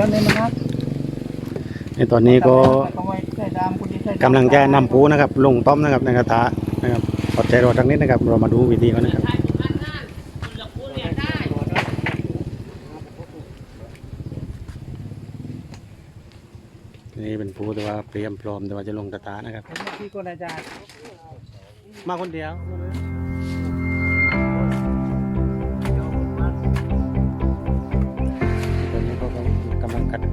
ดี๋ยวนี้มันนะในตอนนี้ก็ต้องไว้ใส่ดามคุณใส่ดามกำลังจะนำปูนะครับ ลงต้มนะครับในกระทะนะครับอดใจรอสักนิดนะครับ เรามาดูวิธีกันนะครับนี่เป็นปูแต่ว่าเตรียมพร้อมแต่ว่าจะลงกระทะนะครับที่คนอาจารย์มาคนเดียว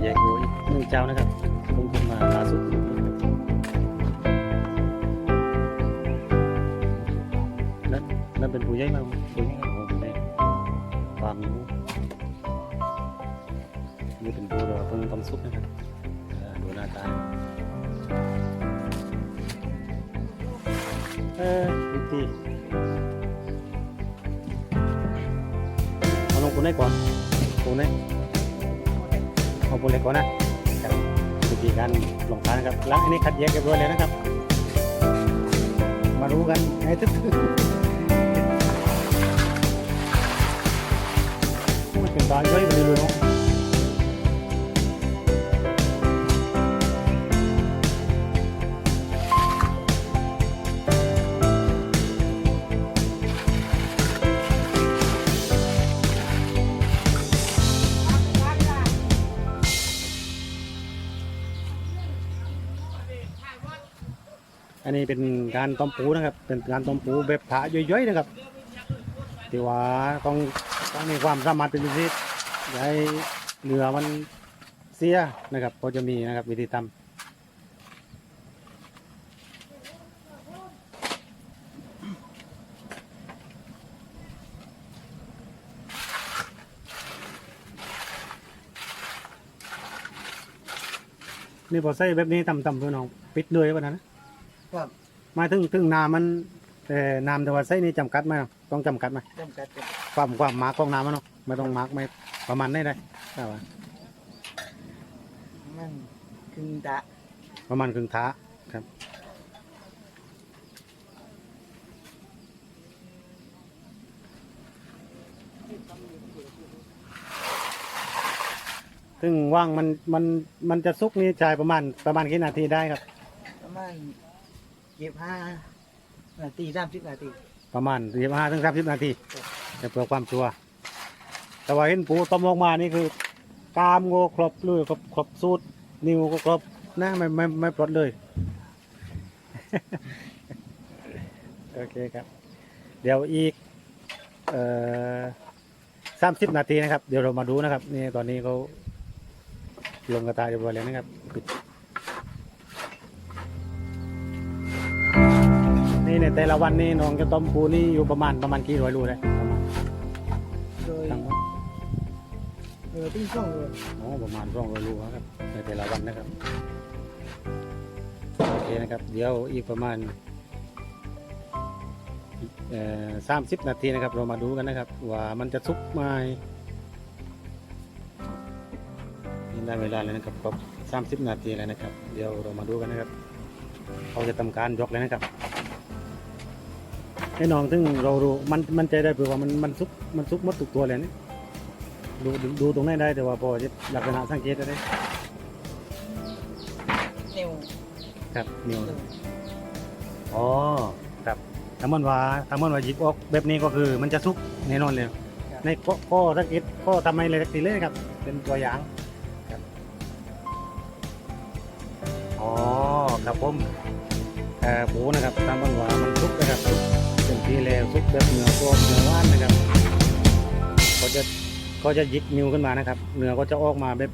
ำลังกัดแยกอยู่อีกหนึ่งเจ้านะครับเพิ่งขึ้นมาล่าสุดนั่นนั่นเป็นผู้ใหญ่มากผู้ใหญ่ของผมเลยความรู้นี่เป็นผู้เราเพิ่งทำซุปนะครับอ่าดูหน้าตาเออดูดีเอาลงปูนให้ก่อนปูนให้ ขอาปูนเล็กก่อนนะครับวิธีการลงทานนะครับแล้วอันนี้คัดแยกเรียบร้อยแล้วนะครับ มารู้กันให้ทุก อันนี้เป็นการต้มปูนะครับ เป็นการต้มปูแบบผาย่อยๆนะครับที่ว่าต้องต้องมีความสามารถเป็นพิเศษอย่าให้เนื้อมันเสียนะครับก็จะมีนะครับวิธีทำนี่พอใส่แบบนี้ทำทำพี่น้องปิดเลยวันนั้นนะ ครับหมายถึงถึงน้ำมันแต่น้ำแต่ว่าไส้นี่จำกัดไหมเนาะต้องจำกัดไหมจำกัดกันความความมาร์กของน้ำมันเนาะไม่ต้องมาร์กไม่ประมาณได้ได้ได้ปะมันคึงดะประมาณครึ่งท้าครับ ซึ่งว่างมันมันมันจะซุกนี่ใช้ประมาณประมาณกี่นาทีได้ครับประมาณ เก็บห้านาทีสามสิบนาทีประมาณยี่ห้าถึงสามสิบนาทีจะเพื่อความชัวร์แต่ว่าเห็นปูต้มออกมานี่คือกามโงครบเลยครบครบสูตรนิ้วก็ครบนะไม่ไม่ไม่ปลดเลย โอเคครับ เดี๋ยวอีกเอ่อสามสิบนาทีนะครับ เดี๋ยวเรามาดูนะครับ นี่ตอนนี้เขาลงกระทะเรียบร้อยแล้วนะครับปิด ในแต่ละวันนี่น้องจะต้มปูนี่อยู่ประมาณประมาณกี่ร้อยรูเลยประมาณโดยทั้งหมดเออติ้งช่องเลยอ๋อประมาณสองร้อยรูครับในแต่ละวันนะครับโอเคนะครับ เดี๋ยวอีกประมาณสามสิบนาทีนะครับ เรามาดูกันนะครับ ว่ามันจะสุกไหมนี่ได้เวลาแล้วนะครับครบสามสิบนาทีแล้วนะครับ เดี๋ยวเรามาดูกันนะครับ เขาจะทำการยกเลยนะครับ ให้น้องซึ่งเรารู้มันมันใจได้เผื่อว่ามันมันสุกมันสุกหมดทุกตัวเลยนี่ดูดูดูตรงนั้นได้แต่ว่าพอจะลักษณะสังเกตได้นิ้วครับนิ้วอ๋อครับถ้ามันว่าถ้ามันว่าหยิบออกแบบนี้ก็คือมันจะสุกแน่นอนเลยในข้อข้อสังเกตข้อทำไมเลยสักทีเลยครับ เป็นตัวอย่างครับอ๋อครับผม เอ่อหมูนะครับตามมันว่ามันสุกนะครับสุกเป็นที่แล้วสุกแบบเหนือกรอบเนื้อว่านนะครับก็จะก็จะยิกนิ้วขึ้นมานะครับเนื้อก็จะออกมาแบบ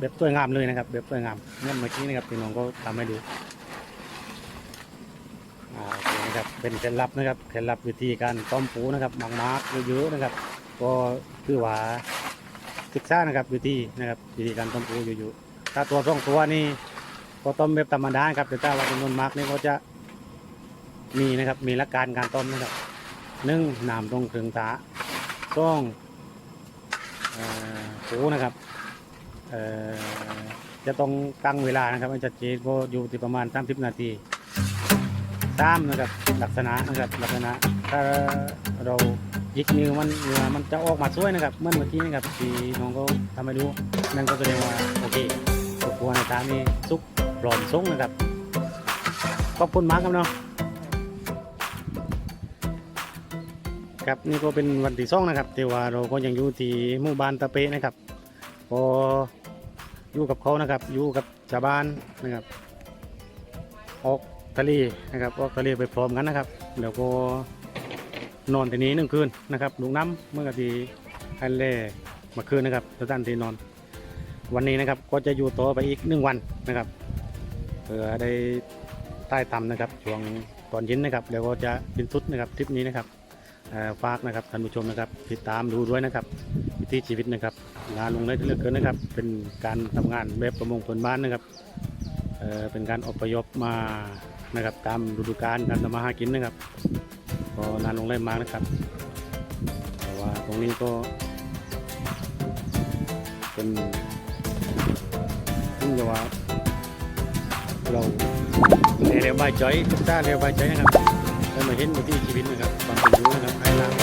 แบบสวยงามเลยนะครับแบบสวยงามเนี่ยเมื่อกี้นะครับพี่น้องก็ทำให้ดูอ่านะครับเป็นเคล็ดลับนะครับเคล็ดลับวิธีการต้มปูนะครับหมักมาร์กเยอะๆนะครับ ก็คือว่าศึกษานะครับวิธีนะครับวิธีการต้มปูอยู่ๆถ้าตัวสองตัวนี่ ก็ต้มแบบธรรมดาครับแต่ถ้าว่าจำนวนมากนี่ก็จะมีนะครับ มีหลักการการต้มนะครับหนึ่งน้ำตรงถึงตาสองเอ่อปูนะครับจะต้องตั้งเวลานะครับมันจะเจนก็อยู่ที่ประมาณ30นาทีตามนะครับลักษณะนะครับลักษณะถ้าเราอีกมือมันเนื้อมันจะออกมาสวยนะครับเหมื่อนเมื่อกี้นะครับที่น้องก็ทำให้ดูนั่นก็แสดงว่าโอเคตัวในตามนี้ซุก ลอมซุ้งนะครับ ขอบคุณมากครับเนาะครับนี่ก็เป็นวันที่สองนะครับแต่ว่าเราก็ยังอยู่ที่หมู่บ้านตะเปะนะครับก็อยู่กับเขานะครับ อยู่กับชาวบ้านนะครับ ออกทะเลนะครับ ออกทะเลไปพร้อมกันนะครับแล้วก็นอนที่นี้หนึ่งคืนนะครับลุงน้ำเมื่อกี้ฮันเล่มาคืนนะครับสถานที่นอน วันนี้นะครับก็จะอยู่ต่อไปอีกหนึ่งวันนะครับ เพื่อได้ใต้ตำนะครับช่วงตอนเย็นนะครับแล้วก็จะเป็นสุดนะครับทริปนี้นะครับฝากนะครับท่านผู้ชมนะครับ ติดตามดูด้วยนะครับวิถีชีวิตนะครับ งานลงได้เลือเกินนะครับ เป็นการทำงานแบบประมงพื้นบ้านนะครับเเป็นการอพยพมานะครับตามฤดูกาลการทำมาหากินนะครับก็นานลงได้มากนะครับแต่ว่าตรงนี้ก็เป็นซึ่งจะว่า เราในเรียบาจอยทุกท่าเรียบ้าจอยนะครับเรามาเห็นวิถีชีวิตนะครับความเป็นอยู่นะครับภายหลัง